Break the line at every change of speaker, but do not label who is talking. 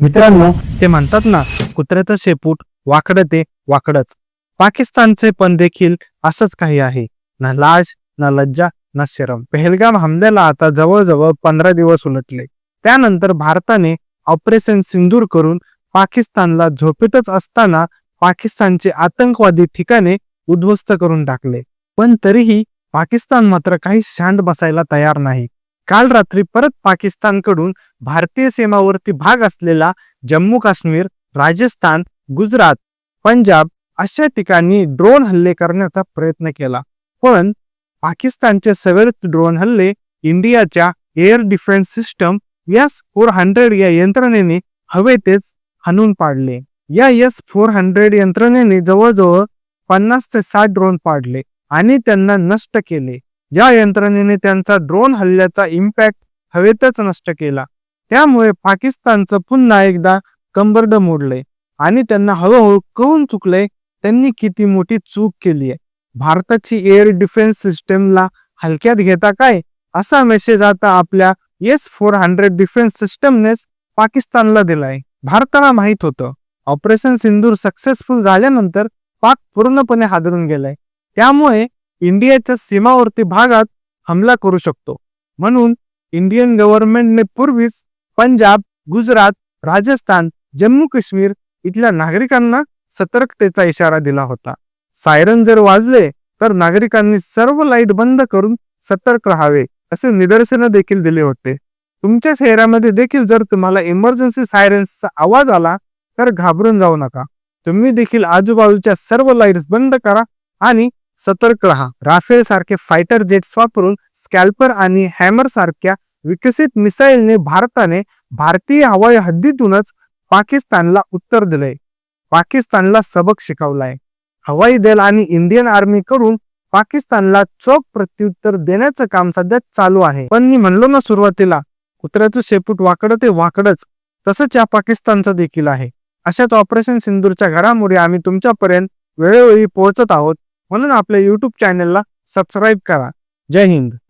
मित्रांनो ते म्हणतात ना कुत्र्याचं शेपूट वाकडं ते वाकडच. पाकिस्तानचे पण देखील असंच काही आहे. ना लाज ना लज्जा ना शरम. पहलगाम हमल्याला आता जवळजवळ पंधरा दिवस उलटले. त्यानंतर भारताने ऑपरेशन सिंदूर करून पाकिस्तानला झोपेतच असताना पाकिस्तानचे आतंकवादी ठिकाणे उद्ध्वस्त करून टाकले. पण तरीही पाकिस्तान मात्र काही शांत बसायला तयार नाही. काल रात्री परत पाकिस्तानकडून भारतीय सीमावर्ती भाग असलेला जम्मू काश्मीर राजस्थान गुजरात पंजाब अशा ठिकाणी ड्रोन हल्ले करण्याचा प्रयत्न केला. पण पाकिस्तानचे सगळेच ड्रोन हल्ले इंडियाच्या air defence system S four hundred या यंत्रणेने हवेतच हाणून पाडले. या यस फोर हंड्रेड यंत्रणेने जवळजवळ पन्नास ते साठ ड्रोन पाडले आणि त्यांना नष्ट केले. या यंत्रणेने त्यांचा ड्रोन हल्ल्याचा इम्पॅक्ट हवेतच नष्ट केला त्यामुळे पाकिस्तानचं पुन्हा एकदा कंबरड मोडले आणि त्यांना हळूहळू कळून चुकले त्यांनी किती मोठी चूक केली आहे. भारताची एअर डिफेन्स सिस्टमला हलक्यात घेता काय? असा मेसेज आता आपल्या एस फोर हंड्रेड डिफेन्स सिस्टमनेच पाकिस्तानला दिलाय. भारताला माहीत होतं. ऑपरेशन सिंदूर सक्सेसफुल झाल्यानंतर पाक पूर्णपणे हादरून गेलाय. त्यामुळे इंडियाच्या सीमावर्ती भागात हमला करू शकतो. म्हणून इंडियन गव्हर्नमेंटने पूर्वीच पंजाब गुजरात राजस्थान जम्मू काश्मीर इथल्या नागरिकांना सतर्कतेचा इशारा दिला होता. सायरन जर वाजले तर नागरिकांनी सर्व लाइट बंद करून सतर्क राहावे असे निदर्शनं देखील दिले होते. तुमच्या शहरामध्ये देखील जर तुम्हाला इमर्जन्सी सायरन्सचा आवाज आला तर घाबरून जाऊ नका. तुम्ही देखील आजूबाजूच्या सर्व लाईट्स बंद करा आणि सतर्क राहा. राफेल सारखे फायटर जेट्स वापरून स्कॅल्पर आणि हॅमर सारख्या विकसित मिसाईलने भारताने भारतीय हवाई हद्दीतूनच पाकिस्तानला उत्तर दिलंय. पाकिस्तानला सबक शिकवलाय. हवाई दल आणि इंडियन आर्मी कडून पाकिस्तानला चोख प्रत्युत्तर देण्याचं काम सध्या चालू आहे. पण मी म्हणलो ना सुरुवातीला कुत्र्याचं शेपूट वाकडं ते वाकडच तसंच या पाकिस्तानचं देखील आहे. अशाच ऑपरेशन सिंदूरच्या घडामोडी आम्ही तुमच्यापर्यंत वेळोवेळी पोहोचत आहोत. म्हणून आपल्या यूट्यूब चॅनलला सबस्क्राईब करा. जय हिंद.